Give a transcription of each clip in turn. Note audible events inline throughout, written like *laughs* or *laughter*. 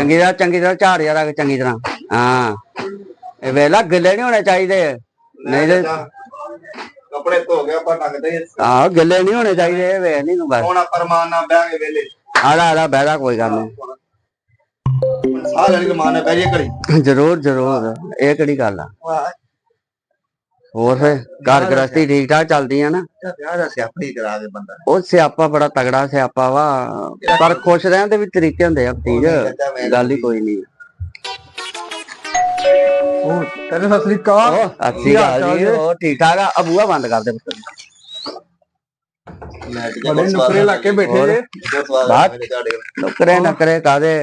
ਚੰਗੀ ਤਰ੍ਹਾਂ ਚੰਗੀ ਤਰ੍ਹਾਂ ਝਾੜ ਯਾਰਾ ਕੇ ਚੰਗੀ ਤਰ੍ਹਾਂ। ਹਾਂ। ਇਹ ਵੇਲਾ ਗਿੱਲੇ ਨਹੀਂ ਹੋਣੇ ਚਾਹੀਦੇ। ਨਹੀਂ ਤੇ ਕੱਪੜੇ ਧੋ ਗਿਆ ਆਪਾਂ ਟੰਗਦੇ ਆਹ ਗਿੱਲੇ ਨਹੀਂ ਹੋਣੇ ਚਾਹੀਦੇ ਇਹ ਵੇਖ ਨਹੀਂ ਤੂੰ ਬਸ। ਹੁਣ ਪਰਮਾਨ ਨਾਲ ਬਹਿ ਕੇ ਵੇਲੇ ਆਲਾ ਆਲਾ ਬਹਿਦਾ ਕੋਈ ਗੱਲ ਨਹੀਂ ਲੈਣ ਕੇ ਮਾਰਨੇ ਪੈ ਜੇ ਘੜੀ। ਜ਼ਰੂਰ ਜ਼ਰੂਰ। ਇਹ ਕਿਹੜੀ ਗੱਲ ਆ? ਹੋਰ ਫੇ ਘਰ ਗ੍ਰਸਤੀ ਠੀਕ ਠਾਕ ਚੱਲਦੀ ਆ ਨਾ ਵਿਆਹ ਦਾ ਸਿਆਪੜੀ ਕਰਾ ਦੇ ਬੰਦਾ। ਉਹ ਸਿਆਪਾ ਬੜਾ ਤਗੜਾ ਸਿਆਪਾ ਵਾ। ਪਰ ਖੁਸ਼ ਰਹਿਣ ਦੇ ਵੀ ਤਰੀਕੇ ਹੁੰਦੇ ਆ ਭਤੀਜ। ਗੱਲ ਹੀ ਕੋਈ ਨਹੀਂ। ਉਹ ਤੇਰੇ ਸਤਿ ਸ੍ਰੀ ਅਕਾਲ। ਅੱਛੀ ਗੱਲ ਜੀ ਉਹ ਠੀਕ ਠਾਕ ਆ? ਅਬੂਆ ਬੰਦ ਕਰ ਦੇ ਪੁੱਤ। ਬੜੇ ਨੁਕਰੇ ਲਾ ਕੇ ਬੈਠੇ ਜੇ। ਬਾਤ ਨੁਕਰੇ ਨਕਰੇ ਕਾਦੇ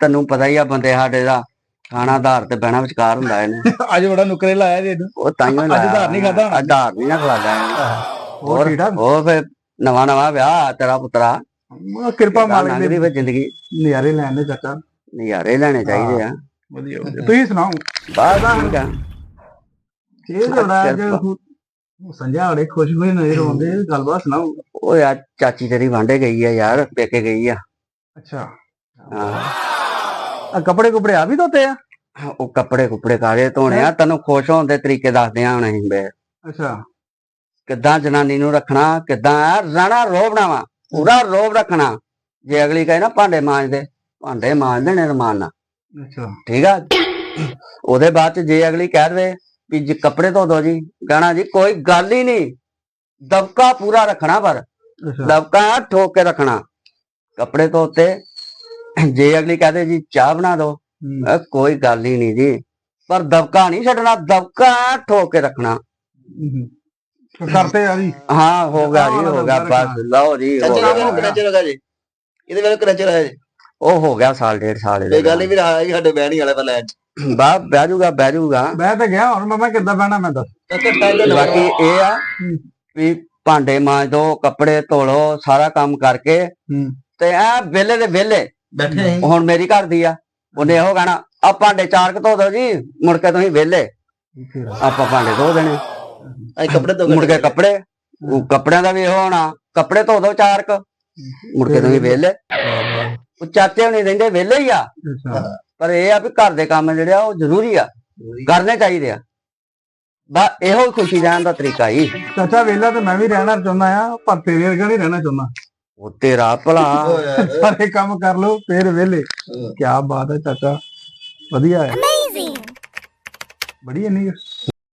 ਤੈਨੂੰ ਪਤਾ ਹੀ ਆ ਬੰਦੇ ਸਾਡੇ ਦਾ। ਖਾਣਾ ਆਧਾਰ ਤੇ ਬਹਿਣਾ ਵਿਚਕਾਰ ਹੁੰਦਾ ਇਹਨੇ। *laughs* ਅੱਜ ਬੜਾ ਨੁਕਰੇ ਲਾਇਆ ਜੇ ਇਹਨੂੰ। ਉਹ ਤਾਈਓ ਅੱਜ ਆਧਾਰ ਨਹੀਂ ਹੋਣਾ। ਆਧਾਰ ਨਹੀਂ ਨਾ ਖਲਾਦਾ ਹੋਰ ਠੀਕ ਠਾਕ ਉਹ ਫੇ ਨਵਾਂ ਨਵਾਂ ਵਿਆਹ ਤੇਰਾ ਪੁੱਤਰਾ। ਕਿਰਪਾ ਮਾਲਕ ਦੀ ਫੇ ਜ਼ਿੰਦਗੀ। ਨਜ਼ਾਰੇ ਲੈਣ ਦੇ ਚਾਚਾ ਨਜ਼ਾਰੇ ਲੈਣੇ ਚਾਹੀਦੇ ਆ। ਵਧੀਆ ਤੁਸੀਂ ਸੁਣਾਓ? ਠੀਕ ਆ? ਇਹ ਜਿਹੜਾ ਕਿਰਪਾ। ਸੰਜਾ ਬੜੇ ਖੁਸ਼ ਹੋਏ ਨਜ਼ਰ ਆਉਂਦੇ ਗੱਲਬਾਤ ਸੁਣਾਓ? ਉਹ ਯਾਰ ਚਾਚੀ ਤੇਰੀ ਵਾਂਡੇ ਗਈ ਆ ਯਾਰ ਪੇਕੇ ਗਈ ਆ। ਅੱਛਾ। ਹਾਂ। ਆ ਕੱਪੜੇ ਕੁਪੜੇ ਆ ਵੀ ਧੋਤੇ ਆ? ਉਹ ਕੱਪੜੇ ਕੁਪੜੇ ਕਾਲੇ ਧੋਣੇ ਆ। ਤੈਨੂੰ ਖੁਸ਼ ਹੋਣ ਦੇ ਤਰੀਕੇ ਦੱਸਦੇ ਆ ਹੁਣ ਅਸੀਂ ਬੇ। ਅੱਛਾ। ਕਿੱਦਾਂ ਜਨਾਨੀ ਨੂੰ ਰੱਖਣਾ ਕਿੱਦਾਂ ਰਾਣਾ ਰੋਬਣਾ ਵਾ ਪੂਰਾ ਰੋਬ ਰੱਖਣਾ। ਜੇ ਅਗਲੀ ਕਹੇ ਨਾ ਭਾਂਡੇ ਮਾਂਜਦੇ ਭਾਂਡੇ ਮਾਂਜ ਦੇਣੇ ਰਮਾਨ। ਨਾਲ ਅੱਛਾ। ਠੀਕ ਆ? ਉਹਦੇ ਬਾਅਦ ਚ ਜੇ ਅਗਲੀ ਕਹਿ ਦੇਵੇ ਵੀ ਜੀ ਕੱਪੜੇ ਧੋ ਦੋ ਜੀ ਕਹਿਣਾ ਜੀ ਕੋਈ ਗੱਲ ਹੀ ਨਹੀਂ। ਦਬਕਾ ਪੂਰਾ ਰੱਖਣਾ ਪਰ। ਅੱਛਾ। ਦਬਕਾ ਠੋਕ ਕੇ ਰੱਖਣਾ। ਕੱਪੜੇ ਧੋਤੇ ਜੇ ਅਗਲੀ ਕਹਦੇ ਜੀ ਚਾਹ ਬਣਾ ਦੋ ਹੂੰ, ਅਹ ਕੋਈ ਗੱਲ ਹੀ ਨਹੀਂ ਜੀ। ਪਰ ਦਬਕਾ ਨਹੀਂ ਛੱਡਣਾ ਦਬਕਾ ਠੋਕ ਕੇ ਰੱਖਣਾ। ਕਰਤੇ ਆ ਜੀ। ਹਾਂ ਹੋ ਗਿਆ ਜੀ ਹੋ ਗਿਆ ਬਸ ਲਓ ਜੀ ਹੋ ਚਾਚਾ ਗਿਆ, ਹੋ ਇਹਦੇ ਗਿਆ। ਕਰੰਚਰ ਲਗਾ ਜੀ। ਇਹਦੇ ਵੇਲੇ ਕਰੰਚਰ ਹੈ ਜੀ। ਉਹ ਹੋ ਗਿਆ ਸਾਲ ਡੇਢ ਸਾਲ ਇਹ ਗੱਲ ਹੀ ਵੀ ਰਹਾ ਜੀ ਸਾਡੇ ਬਹਿਣੀ ਵਾਲੇ ਪਹਿਲਾਂ ਬਾ ਬਹਿ ਜਾਊਗਾ ਬਹਿ ਜਾਊਗਾ ਮੈਂ ਤਾਂ ਗਿਆ ਹੁਣ ਮਮਾ ਕਿੱਦਾਂ ਬਹਿਣਾ ਮੈਂ ਦੱਸ। ਬਾਕੀ ਇਹ ਆ। ਵੀ ਭਾਂਡੇ ਮਾਂਜ ਦੋ ਕੱਪੜੇ ਧੋ ਲਓ ਸਾਰਾ ਕੰਮ ਕਰਕੇ ਤੇ ਐ ਵੇਲੇ ਦੇ ਵੇਲੇ ਬੈਠੇ ਨਹੀਂ ਹੁਣ ਮੇਰੀ ਘਰ ਦੀ ਆ। ਉਹਨੇ ਇਹੋ ਕਹਿਣਾ ਆ ਭਾਂਡੇ ਚਾਰ ਕੁ ਧੋ ਦੋ ਜੀ ਮੁੜ ਕੇ ਤੁਸੀਂ ਵੇਲੇ ਆਪਾਂ ਭਾਂਡੇ ਧੋ ਦੇਣੇ। ਅਸੀਂ ਕੱਪੜੇ ਧੋ ਮੁੜ ਕੇ ਕੱਪੜੇ ਉਹ ਕੱਪੜਿਆਂ ਦਾ ਵੀ ਇਹੋ ਹੋਣਾ ਕੱਪੜੇ ਧੋ ਦੋ ਚਾਰ ਕੁ। ਮੁੜ ਕੇ ਤੁਸੀਂ ਵੇਲੇ ਉਹ ਚਾਚੇ ਹੁਣੀ ਰਹਿੰਦੇ ਵੇਲੇ ਹੀ ਆ। ਪਰ ਇਹ ਆ ਵੀ ਘਰ ਦੇ ਕੰਮ ਜਿਹੜੇ ਆ ਉਹ ਜ਼ਰੂਰੀ ਆ। ਕਰਨੇ ਚਾਹੀਦੇ ਆ। ਬਾ ਇਹੋ ਖੁਸ਼ੀ ਰਹਿਣ ਦਾ ਤਰੀਕਾ ਹੀ ਚਾਚਾ ਵੇਲਾ ਤੇ ਮੈਂ ਵੀ ਰਹਿਣਾ ਚਾਹੁੰਦਾ ਆ ਪਰ ਤੇਰੇ ਵਰਗਾ ਨਹੀਂ ਰਹਿਣਾ ਚਾਹੁੰਦਾ। ਉਹ ਤੇਰਾ ਭਲਾ। *laughs* ਸਾਰੇ ਕੰਮ ਕਰ ਲਓ ਫੇਰ ਵੇਲੇ ਕੀ ਬਾਤ ਹੈ ਚਾਚਾ। ਵਧੀਆ ਹੈ। ਬੜੀ ਨਹੀਂ